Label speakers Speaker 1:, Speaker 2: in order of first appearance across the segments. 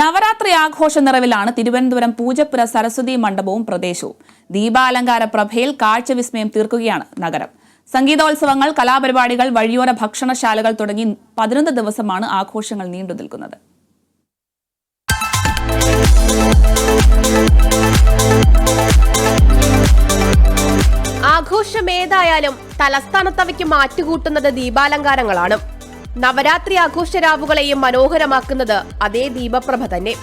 Speaker 1: നവരാത്രി ആഘോഷ നിറവിലാണ് തിരുവനന്തപുരം പൂജപ്പുര സരസ്വതി മണ്ഡപവും പ്രദേശവും. ദീപാലങ്കാര പ്രഭയിൽ കാഴ്ചവിസ്മയം തീർക്കുകയാണ് നഗരം. സംഗീതോത്സവങ്ങൾ കലാപരിപാടികൾ വഴിയോര ഭക്ഷണശാലകൾ തുടങ്ങി പതിനൊന്ന് ദിവസമാണ് ആഘോഷങ്ങൾ നീണ്ടു നിൽക്കുന്നത്.
Speaker 2: ആഘോഷമേതായാലും തലസ്ഥാനത്തവയ്ക്ക് മാറ്റുകൂട്ടുന്നത് ദീപാലങ്കാരങ്ങളാണ്. നവരാത്രി ആഘോഷരാവുകളെയും മനോഹരമാക്കുന്നത് അതേ ദീപപ്രഭ തന്നെ.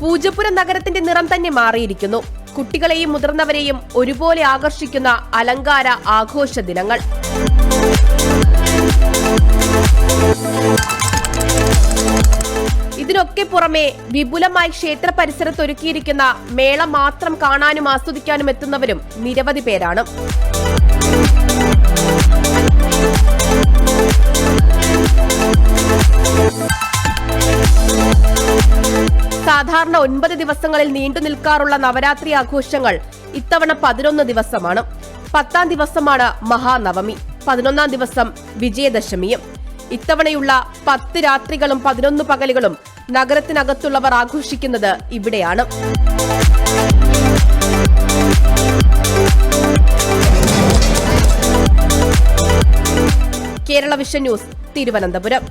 Speaker 2: പൂജപ്പുര നഗരത്തിന്റെ നിറം തന്നെ മാറിയിരിക്കുന്നു. കുട്ടികളെയും മുതിർന്നവരെയും ഒരുപോലെ ആകർഷിക്കുന്ന അലങ്കാര ആഘോഷ ദിനങ്ങൾ. ഇതിനൊക്കെ പുറമെ വിപുലമായി ക്ഷേത്ര പരിസരത്ത് ഒരുക്കിയിരിക്കുന്ന മേള മാത്രം കാണാനും ആസ്വദിക്കാനും എത്തുന്നവരും നിരവധി പേരാണ്. സാധാരണ ഒൻപത് ദിവസങ്ങളിൽ നീണ്ടു നിൽക്കാറുള്ള നവരാത്രി ആഘോഷങ്ങൾ ഇത്തവണ പതിനൊന്ന് ദിവസമാണ്. പത്താം ദിവസമാണ് മഹാനവമി. പതിനൊന്നാം ദിവസം വിജയദശമിയും. ഇത്തവണയുള്ള പത്ത് രാത്രികളും പതിനൊന്ന് പകലുകളും നഗരത്തിനകത്തുള്ളവർ ആഘോഷിക്കുന്നത് ഇവിടെയാണ്. Kerala vision news Thiruvananthapuram.